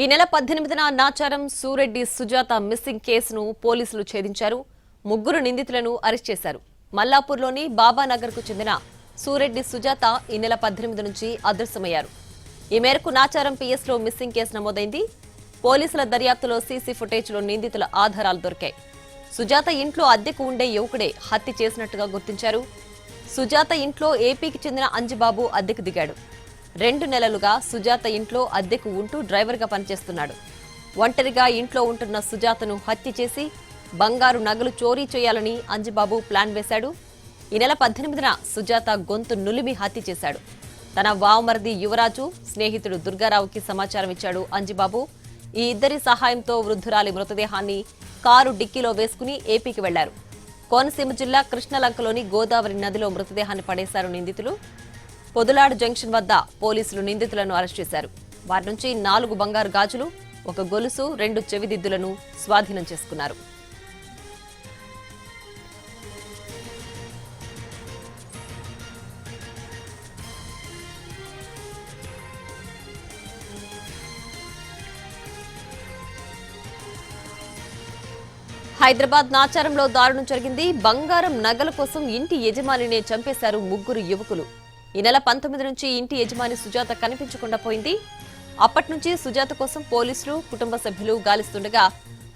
ఈ నెల పద్దెనిమిదిన నాచారం సూరెడ్డి సుజాత మిస్సింగ్ కేసును పోలీసులు ఛేదించారు. ముగ్గురు నిందితులను అరెస్ట్ చేశారు. మల్లాపూర్లోని బాబానగర్కు చెందిన సూరెడ్డి సుజాత ఈ నెల పద్దెనిమిది నుంచి అదృశ్యమయ్యారు. ఈ మేరకు నాచారం పిఎస్లో మిస్సింగ్ కేసు నమోదైంది. పోలీసుల దర్యాప్తులో సీసీ ఫుటేజ్లో నిందితుల ఆధారాలు దొరికాయి. సుజాత ఇంట్లో అద్దెకు ఉండే యువకుడే హత్య చేసినట్టుగా గుర్తించారు. సుజాత ఇంట్లో ఏపీకి చెందిన అంజిబాబు అద్దెకు దిగాడు. రెండు నెలలుగా సుజాత ఇంట్లో అద్దెకు ఉంటూ డ్రైవర్గా పనిచేస్తున్నాడు. ఒంటరిగా ఇంట్లో ఉంటున్న సుజాతను హత్య చేసి బంగారు నగలు చోరీ చేయాలని అంజిబాబు ప్లాన్ వేశాడు. ఈ నెల పద్దెనిమిదిన సుజాత గొంతు నులిమి హత్య చేశాడు. తన వామర్ది యువరాజు స్నేహితుడు దుర్గారావుకి సమాచారం ఇచ్చాడు అంజిబాబు. ఈ ఇద్దరి సహాయంతో వృద్ధురాలి మృతదేహాన్ని కారు డిక్కీలో వేసుకుని ఏపీకి వెళ్ళారు. కోనసీమ జిల్లా కృష్ణలంకలోని గోదావరి నదిలో మృతదేహాన్ని పడేశారు నిందితులు. పొదులాడు జంక్షన్ వద్ద పోలీసులు నిందితులను అరెస్ట్ చేశారు. వారి నుంచి నాలుగు బంగారు గాజులు ఒక గొలుసు రెండు చెవిదిద్దులను స్వాధీనం చేసుకున్నారు. హైదరాబాద్ నాచారంలో దారుణం జరిగింది. బంగారం నగల కోసం ఇంటి యజమానినే చంపేశారు ముగ్గురు యువకులు. ఈ నెల పంతొమ్మిది నుంచి ఇంటి యజమాని సుజాత కనిపించకుండా పోయింది. అప్పటి నుంచి సుజాత కోసం పోలీసులు కుటుంబ సభ్యులు గాలిస్తుండగా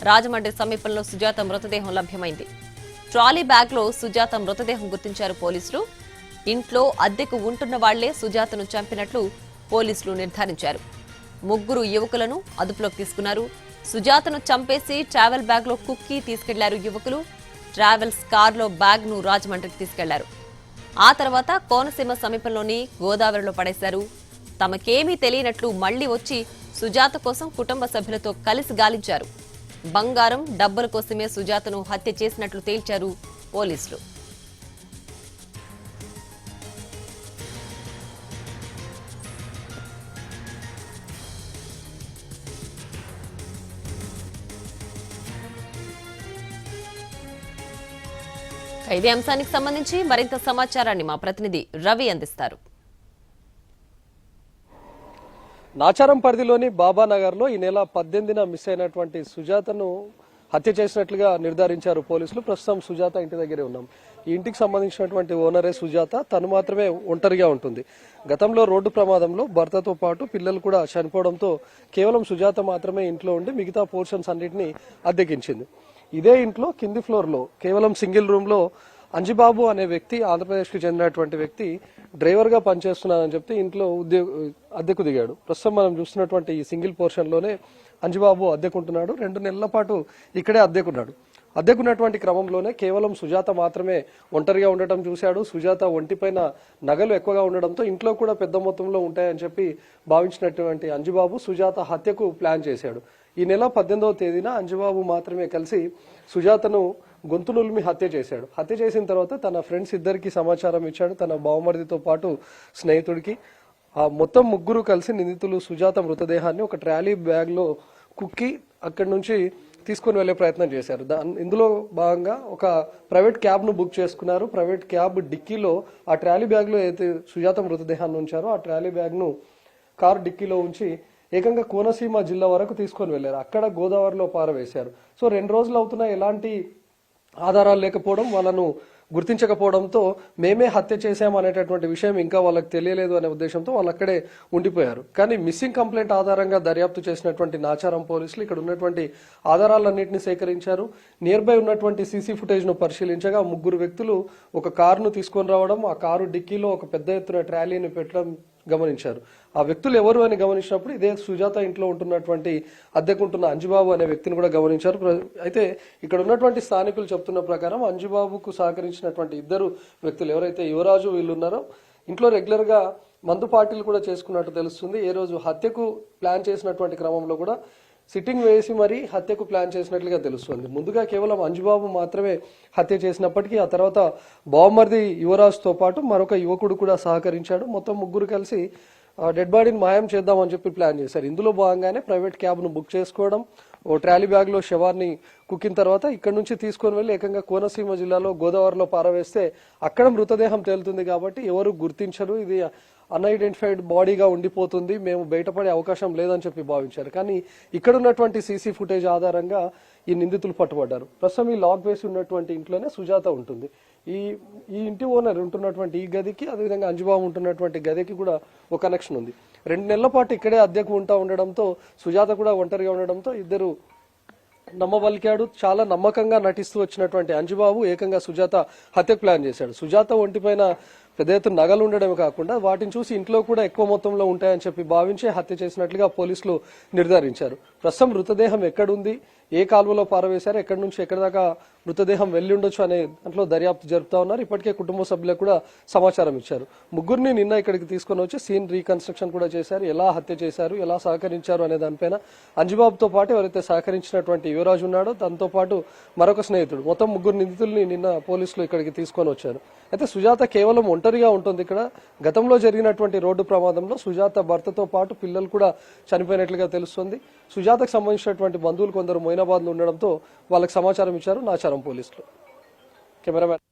రాజమండ్రి సమీపంలో సుజాత మృతదేహం లభ్యమైంది. ట్రాలీ బ్యాగ్లో సుజాత మృతదేహం గుర్తించారు పోలీసులు. ఇంట్లో అద్దెకు ఉంటున్న వాళ్ళే సుజాతను చంపినట్లు పోలీసులు నిర్ధారించారు. ముగ్గురు యువకులను అదుపులోకి తీసుకున్నారు. సుజాతను చంపేసి ట్రావెల్ బ్యాగ్లో కుక్కీ తీసుకెళ్ళారు యువకులు. ట్రావెల్స్ కార్లో బ్యాగ్ను రాజమండ్రికి తీసుకెళ్ళారు. ఆ తర్వాత కోనసీమ సమీపంలోని గోదావరిలో పడేశారు. తమకేమీ తెలియనట్లు మళ్ళీ వచ్చి సుజాత కోసం కుటుంబ సభ్యులతో కలిసి గాలించారు. బంగారం డబ్బుల కోసమే సుజాతను హత్య చేసినట్లు తేల్చారు పోలీసులు. ఇదే అంశానికి సంబంధించి మరింత సమాచారాన్ని మా ప్రతినిధి రవి అందిస్తారు. నాచారం పరిధిలోని బాబానగర్లో ఈ నెల పద్దెనిమిదిన మిస్ అయినటువంటి సుజాతను హత్య చేసినట్లుగా నిర్ధారించారు పోలీసులు. ప్రస్తుతం సుజాత ఇంటి దగ్గరే ఉన్నాం. ఈ ఇంటికి సంబంధించినటువంటి ఓనరే సుజాత. తను మాత్రమే ఒంటరిగా ఉంటుంది. గతంలో రోడ్డు ప్రమాదంలో భర్తతో పాటు పిల్లలు కూడా చనిపోవడంతో కేవలం సుజాత మాత్రమే ఇంట్లో ఉండి మిగతా పోర్షన్స్ అన్నింటినీ అద్దెకించింది. ఇదే ఇంట్లో కింది ఫ్లోర్లో కేవలం సింగిల్ రూమ్లో అంజిబాబు అనే వ్యక్తి ఆంధ్రప్రదేశ్కి చెందినటువంటి వ్యక్తి డ్రైవర్గా పనిచేస్తున్నానని చెప్తే ఇంట్లో ఉద్యోగ అద్దెకు దిగాడు. ప్రస్తుతం మనం చూస్తున్నటువంటి ఈ సింగిల్ పోర్షన్లోనే అంజిబాబు అద్దెకుంటున్నాడు. రెండు నెలల పాటు ఇక్కడే అద్దెకున్నాడు. అద్దెకున్నటువంటి క్రమంలోనే కేవలం సుజాత మాత్రమే ఒంటరిగా ఉండటం చూశాడు. సుజాత ఒంటిపైన నగలు ఎక్కువగా ఉండడంతో ఇంట్లో కూడా పెద్ద మొత్తంలో ఉంటాయని చెప్పి భావించినటువంటి అంజిబాబు సుజాత హత్యకు ప్లాన్ చేశాడు. ఈ నెల పద్దెనిమిదవ తేదీన అంజుబాబు మాత్రమే కలిసి సుజాతను గొంతునుల్మి హత్య చేశాడు. హత్య చేసిన తర్వాత తన ఫ్రెండ్స్ ఇద్దరికి సమాచారం ఇచ్చాడు. తన బావమరిదితో పాటు స్నేహితుడికి ఆ మొత్తం ముగ్గురు కలిసి నిందితులు సుజాత మృతదేహాన్ని ఒక ట్రాలీ బ్యాగ్లో కుక్కి అక్కడి నుంచి తీసుకొని వెళ్ళే ప్రయత్నం చేశారు. దా ఇందులో భాగంగా ఒక ప్రైవేట్ క్యాబ్ను బుక్ చేసుకున్నారు. ప్రైవేట్ క్యాబ్ డిక్కీలో ఆ ట్రాలీ బ్యాగ్లో అయితే సుజాత మృతదేహాన్ని ఉంచారో ఆ ట్రాలీ బ్యాగ్ను కారు డిక్కీలో ఉంచి ఏకంగా కోనసీమ జిల్లా వరకు తీసుకొని వెళ్ళారు. అక్కడ గోదావరిలో పారవేశారు. సో రెండు రోజులు అవుతున్నా ఎలాంటి ఆధారాలు లేకపోవడం వాళ్ళను గుర్తించకపోవడంతో మేమే హత్య చేశామనేటటువంటి విషయం ఇంకా వాళ్ళకి తెలియలేదు అనే ఉద్దేశంతో వాళ్ళు అక్కడే ఉండిపోయారు. కానీ మిస్సింగ్ కంప్లైంట్ ఆధారంగా దర్యాప్తు చేసినటువంటి నాచారం పోలీసులు ఇక్కడ ఉన్నటువంటి ఆధారాలన్నింటినీ సేకరించారు. నియర్ బై ఉన్నటువంటి సీసీ ఫుటేజ్ను పరిశీలించగా ముగ్గురు వ్యక్తులు ఒక కారును తీసుకొని రావడం ఆ కారు డిక్కీలో ఒక పెద్ద ఎత్తున ట్రాలీని పెట్టడం గమనించారు. ఆ వ్యక్తులు ఎవరు అని గమనించినప్పుడు ఇదే సుజాత ఇంట్లో ఉంటున్నటువంటి అద్దెకుంటున్న అంజుబాబు అనే వ్యక్తిని కూడా గమనించారు. ప్ర- అయితే ఇక్కడ ఉన్నటువంటి స్థానికులు చెప్తున్న ప్రకారం అంజుబాబుకు సహకరించినటువంటి ఇద్దరు వ్యక్తులు ఎవరైతే యువరాజు వీళ్ళు ఉన్నారో ఇంట్లో రెగ్యులర్గా మందు పార్టీలు కూడా చేసుకున్నట్టు తెలుస్తుంది. ఏ రోజు హత్యకు ప్లాన్ చేసినటువంటి క్రమంలో కూడా సిట్టింగ్ వేసి మరీ హత్యకు ప్లాన్ చేసినట్లుగా తెలుస్తుంది. ముందుగా కేవలం అంజుబాబు మాత్రమే హత్య చేసినప్పటికీ ఆ తర్వాత బావమర్ది యువరాజుతో పాటు మరొక యువకుడు కూడా సహకరించాడు. మొత్తం ముగ్గురు కలిసి డెడ్ బాడీని మాయం చేద్దామని చెప్పి ప్లాన్ చేశారు. ఇందులో భాగంగానే ప్రైవేట్ క్యాబ్ను బుక్ చేసుకోవడం ఓ ట్రాలీ బ్యాగ్లో శవాన్ని కుక్కిన తర్వాత ఇక్కడ నుంచి తీసుకొని వెళ్ళి ఏకంగా కోనసీమ జిల్లాలో గోదావరిలో పారవేస్తే అక్కడ మృతదేహం తేలుతుంది కాబట్టి ఎవరు గుర్తించరు. ఇది అన్ఐడెంటిఫైడ్ బాడీగా ఉండిపోతుంది. మేము బయటపడే అవకాశం లేదని చెప్పి భావించారు. కానీ ఇక్కడ ఉన్నటువంటి సీసీ ఫుటేజ్ ఆధారంగా ఈ నిందితులు పట్టుబడ్డారు. ప్రస్తుతం ఈ లాక్ వేసి ఉన్నటువంటి ఇంట్లోనే సుజాత ఉంటుంది. ఈ ఈ ఇంటి ఓనర్ ఉంటున్నటువంటి ఈ గదికి అదేవిధంగా అంజుబాబు ఉంటున్నటువంటి గదికి కూడా ఒక కనెక్షన్ ఉంది. రెండు నెలల పాటు ఇక్కడే అద్దెకు ఉంటా ఉండడంతో సుజాత కూడా ఒంటరిగా ఉండడంతో ఇద్దరు నమ్మబలికాడు. చాలా నమ్మకంగా నటిస్తూ వచ్చినటువంటి అంజుబాబు ఏకంగా సుజాత హత్య ప్లాన్ చేశాడు. సుజాత ఒంటిపైన పెద్ద ఎత్తున నగలు ఉండడమే కాకుండా వాటిని చూసి ఇంట్లో కూడా ఎక్కువ మొత్తంలో ఉంటాయని చెప్పి భావించి హత్య చేసినట్లుగా పోలీసులు నిర్ధారించారు. ప్రస్తుతం మృతదేహం ఎక్కడుంది? ఏ కాలువలో పారవేశారు? ఎక్కడి నుంచి ఎక్కడి దాకా మృతదేహం వెళ్ళి ఉండొచ్చు అనే దాంట్లో దర్యాప్తు జరుపుతా ఉన్నారు. ఇప్పటికే కుటుంబ సభ్యులకు కూడా సమాచారం ఇచ్చారు. ముగ్గురిని నిన్న ఇక్కడికి తీసుకొని వచ్చి సీన్ రీకన్స్ట్రక్షన్ కూడా చేశారు. ఎలా హత్య చేశారు? ఎలా సహకరించారు అనే దానిపైన అంజుబాబుతో పాటు ఎవరైతే సహకరించినటువంటి యువరాజు ఉన్నాడో దాంతో పాటు మరొక స్నేహితుడు. మొత్తం ముగ్గురు నిందితుల్ని నిన్న పోలీసులు ఇక్కడికి తీసుకొని వచ్చారు. అయితే సుజాత కేవలం ఒంటరిగా ఉంటుంది. ఇక్కడ గతంలో జరిగినటువంటి రోడ్డు ప్రమాదంలో సుజాత భర్తతో పాటు పిల్లలు కూడా చనిపోయినట్లుగా తెలుస్తుంది. సుజాతకు సంబంధించినటువంటి బంధువులు కొందరు మొయినాబాద్లో ఉండడంతో వాళ్ళకి సమాచారం ఇచ్చారు. నాచారం పోలీసులు. కెమెరామ్యాన్